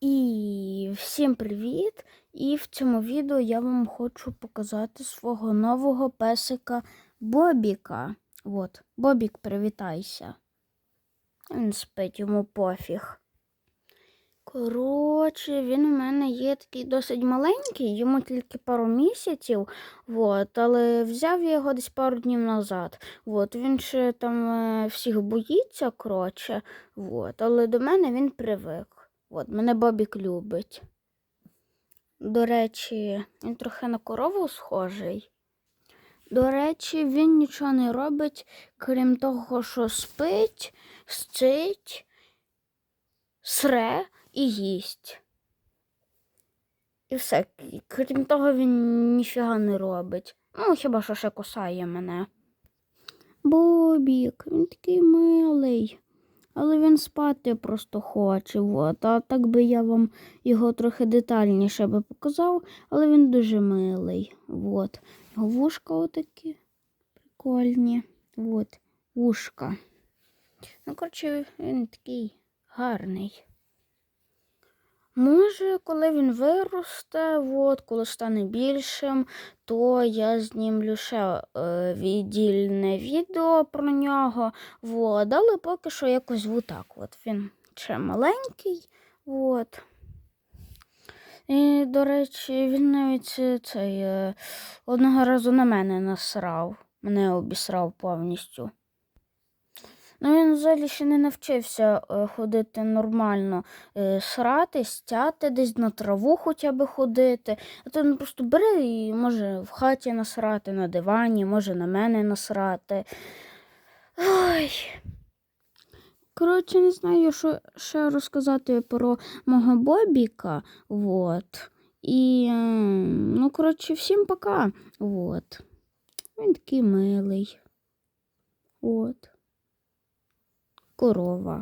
І всім привіт! І в цьому відео я вам хочу показати свого нового песика Бобіка. От, Бобік, привітайся. Він спить йому пофіг. Коротше, він у мене є такий досить маленький, йому тільки пару місяців, от, але взяв я його десь пару днів назад. От, він ще там е, всіх боїться, коротше, от, але до мене він привик. От, мене Бобік любить. До речі, він трохи на корову схожий. До речі, він нічого не робить, крім того, що спить, сцить, сре і їсть. І все. Крім того, він ніфіга не робить. Ну, хіба що ще кусає мене. Бобік, він такий милий. Але він спати просто хоче. От. А так би я вам його трохи детальніше би показав, але він дуже милий. От. Його вушка отакі прикольні. От. Вушка. Ну, коротше, він такий гарний. Може, коли він виросте, от, коли стане більшим, то я знімлю ще е, віддільне відео про нього. От, але поки що якось отак. От він ще маленький. От. І, до речі, він навіть е, цей е, одного разу на мене насрав. Мене обісрав повністю. Ну, він взагалі ще не навчився е, ходити нормально, е, срати, стяти, десь на траву хоча б ходити. А то він просто бере і може в хаті насрати, на дивані, може на мене насрати. Ой. Коротше, не знаю, що ще розказати про мого Бобіка. Вот. І, е, ну, коротше, всім пока. Вот. Він такий милий. От корова.